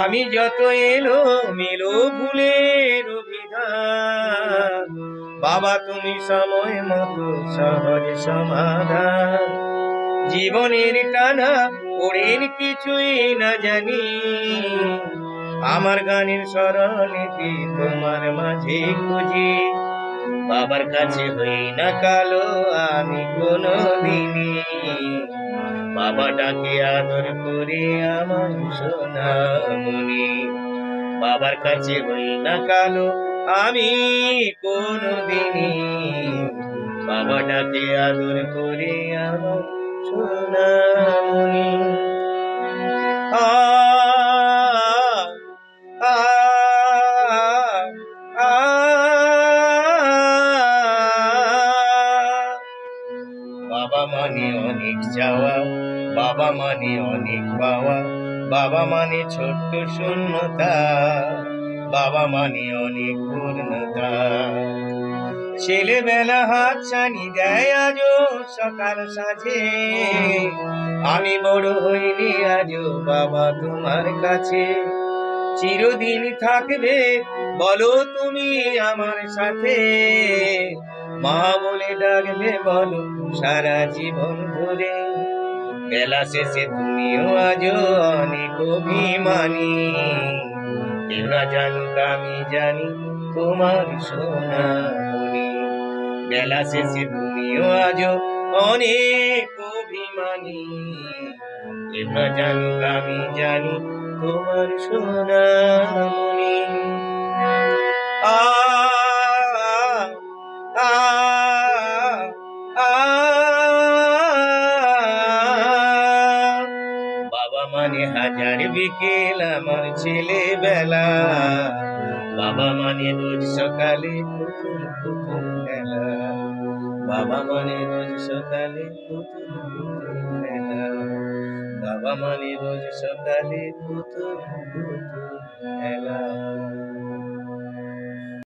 আমি যত এলো মেলো ভুলের বাবা তুমি সময় মতো সহজ সমাধান। জীবনের টানা ওড়েন কিছুই না জানি, আমার গানের স্মরণীতি তোমার মাঝে খুঁজি? বাবার কাছে হই না কালো, আমি কোনো দিনই বাবা ডাকে আদর করে আমার সোনামণি। বাবার কাছে হই না কালো, আমি কোনো দিনই বাবা ডাকে আদর করে আমার সোনামণি। মানে অনেক চাওয়া, বাবা মানে অনেক পাওয়া, বাবা মানে ছোট্ট শূন্যতা, বাবা মানে অনেক পূর্ণতা। ছেলেবেলা হাত ছানি দেয় আজও সকাল সাজে আমি বড় হইনি আজও বাবা তোমার কাছে। চিরদিন থাকবে, বলো তুমি আমার সাথে, মা ডাকবে বলো, সারা জীবন ধরে বেলা শেষে তুমিও আজও অনেক অভিমানী। কেউ না জানুক আমি জানি তোমার সোনা মনি। বেলা শেষে তুমিও আজও অনেক অভিমানী। কেউ না জানুক আমি জানি তোমার সোনা মানে হাজার বিকেল আমার ছেলে বেলা বাবা মানে রোজ সকালে বাবা মানে রোজ সকালে বাবা মানে রোজ সকালে পুতুল খেলা।